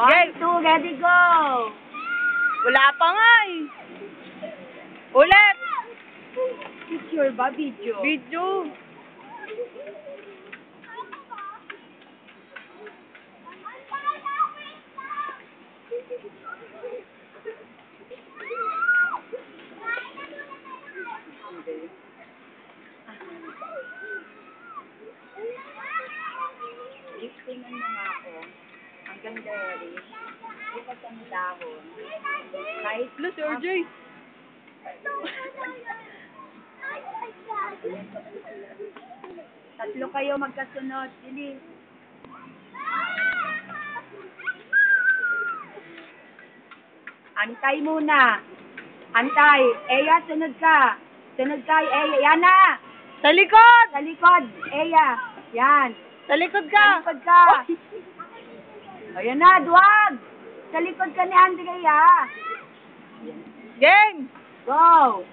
One, Game. two, ready, go! Wala pa nga eh. Ulit. Picture ba? Video? Video. Liftingan mo nga ako. Ang ganda, Eric. Bukas ang dahon. Kahit Plus, RJ. tatlo kayo magkasunod. Dili. Antay muna. Antay. Eya, sunod ka. Sunod ka, Eya. Yan na. Sa likod. Sa likod. Eya. Yan. Sa likod Sa ka. likod ka. Ayan na, duwag. Sa likod ka ni Andrea. Game. Go.